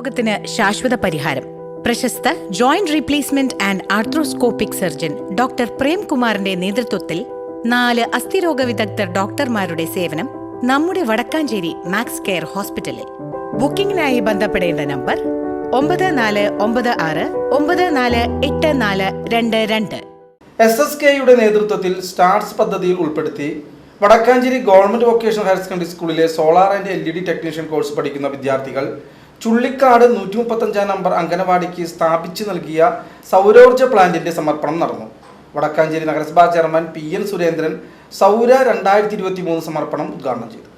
രോഗത്തിന് ശാശ്വത പരിഹാരം. പ്രശസ്ത joint replacement and arthroscopic surgeon doctor പ്രേംകുമാറിന്റെ നേതൃത്വത്തിൽ നാല് അസ്ഥിരോഗ വിദഗ്ധർ ഡോക്ടർമാരുടെ സേവനം നമ്മുടെ വടക്കാഞ്ചേരി മാക്സ് കെയർ ഹോസ്പിറ്റലിൽ. ബുക്കിംഗിനായി ബന്ധപ്പെടേണ്ട നമ്പർ ഒമ്പത് നാല് ഒമ്പത് ആറ് ഒമ്പത് നാല് എട്ട് നാല് രണ്ട് രണ്ട്. എസ് എസ് കെയുടെ നേതൃത്വത്തിൽ സ്റ്റാർസ് പദ്ധതിയിൽ ഉൾപ്പെടുത്തി Vadakkanchery government vocational higher secondary സ്കൂളിലെ solar and L E D technician course പഠിക്കുന്ന വിദ്യാർത്ഥികൾ ചുള്ളിക്കാട് നൂറ്റി മുപ്പത്തഞ്ചാം നമ്പർ അംഗനവാടിക്ക് സ്ഥാപിച്ചു നൽകിയ സൗരോർജ പ്ലാന്റിന്റെ സമർപ്പണം നടന്നു. വടക്കാഞ്ചേരി നഗരസഭാ ചെയർമാൻ പി എൻ സുരേന്ദ്രൻ സൗര രണ്ടായിരത്തി ഇരുപത്തി മൂന്ന് സമർപ്പണം ഉദ്ഘാടനം ചെയ്തു.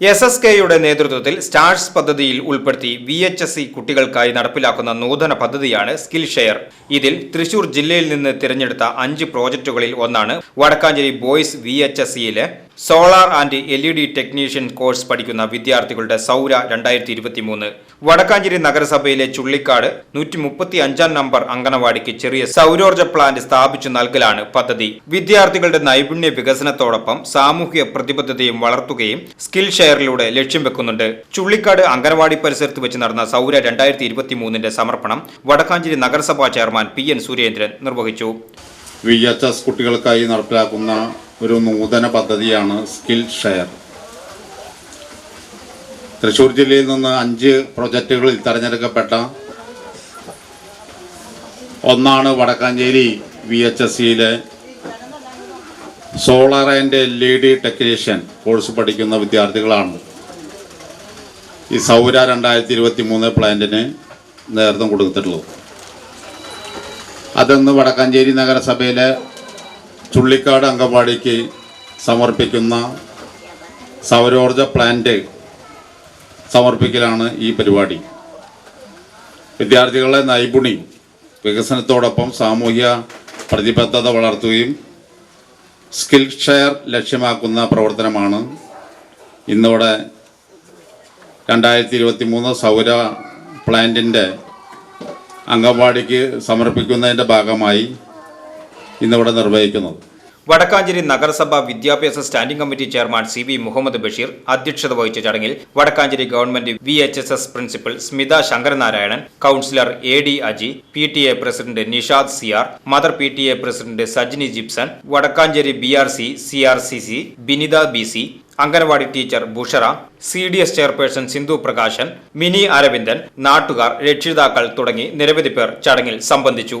എസ് എസ് കെയുടെ നേതൃത്വത്തിൽ സ്റ്റാർസ് പദ്ധതിയിൽ ഉൾപ്പെടുത്തി വി എച്ച് എസ് സി കുട്ടികൾക്കായി നടപ്പിലാക്കുന്ന നൂതന പദ്ധതിയാണ് സ്കിൽ ഷെയർ. ഇതിൽ തൃശൂർ ജില്ലയിൽ നിന്ന് തിരഞ്ഞെടുത്ത അഞ്ച് പ്രോജക്റ്റുകളിൽ ഒന്നാണ് Vadakkanchery boys V H S സിയിലെ solar and L E D technician course പഠിക്കുന്ന വിദ്യാർത്ഥികളുടെ സൗര രണ്ടായിരത്തി ഇരുപത്തി മൂന്ന് വടക്കാഞ്ചേരി നഗരസഭയിലെ ചുള്ളിക്കാട് നൂറ്റി മുപ്പത്തി അഞ്ചാം നമ്പർ അംഗനവാടിക്ക് ചെറിയ സൗരോർജ പ്ലാന്റ് സ്ഥാപിച്ചു നൽകലാണ് പദ്ധതി. വിദ്യാർത്ഥികളുടെ നൈപുണ്യ വികസനത്തോടൊപ്പം സാമൂഹിക പ്രതിബദ്ധതയും വളർത്തുകയും സ്കിൽ ഷെയറിലൂടെ ലക്ഷ്യം വെക്കുന്നുണ്ട്. ചുള്ളിക്കാട് അംഗനവാടി പരിസരത്ത് വെച്ച് നടന്ന സൗര രണ്ടായിരത്തി ഇരുപത്തി മൂന്നിന്റെ സമർപ്പണം വടക്കാഞ്ചേരി നഗരസഭാ ചെയർമാൻ പി എൻ സുരേന്ദ്രൻ നിർവഹിച്ചു. കുട്ടികൾക്കായി നടപ്പിലാക്കുന്ന ഒരു നൂതന പദ്ധതിയാണ് സ്കിൽ ഷെയർ. തൃശ്ശൂർ ജില്ലയിൽ നിന്ന് അഞ്ച് പ്രൊജക്റ്റുകളിൽ തിരഞ്ഞെടുക്കപ്പെട്ട ഒന്നാണ് വടക്കാഞ്ചേരി വി എച്ച് എസ് സിയിലെ solar and L E D technician course പഠിക്കുന്ന വിദ്യാർത്ഥികളാണ്. ഈ സൗര രണ്ടായിരത്തി ഇരുപത്തി മൂന്ന് പ്ലാന്റിന് നേതൃത്വം കൊടുത്തിട്ടുള്ളത്. അതെന്ന് വടക്കാഞ്ചേരി നഗരസഭയിലെ ചുള്ളിക്കാട് അങ്കവാടിക്ക് സമർപ്പിക്കുന്ന സൗരോർജ പ്ലാന്റ് സമർപ്പിക്കലാണ് ഈ പരിപാടി. വിദ്യാർത്ഥികളുടെ നൈപുണി വികസനത്തോടൊപ്പം സാമൂഹ്യ പ്രതിബദ്ധത വളർത്തുകയും സ്കിൽ ഷെയർ ലക്ഷ്യമാക്കുന്ന പ്രവർത്തനമാണ്. ഇന്നിവിടെ രണ്ടായിരത്തി ഇരുപത്തി മൂന്ന് സൗര പ്ലാന്റിന്റെ അംഗൻവാടിക്ക് സമർപ്പിക്കുന്നതിന്റെ ഭാഗമായി ഇന്നിവിടെ നിർവഹിക്കുന്നത് വടക്കാഞ്ചേരി നഗരസഭ വിദ്യാഭ്യാസ standing committee chairman C V Muhammad Basheer അധ്യക്ഷത വഹിച്ച ചടങ്ങിൽ Vadakkanchery government V H S S principal Smitha Sankaranarayanan councillor A D Aji P T A president Nishad Siyar mother P T A president Sajni Jipson Vadakkanchery B R C C R C C Binitha B C anganwadi teacher Bushra C D S chairperson Sindhu Prakashan Mini Aravindan നാട്ടുകാർ രക്ഷിതാക്കൾ തുടങ്ങി നിരവധി പേർ ചടങ്ങിൽ സംബന്ധിച്ചു.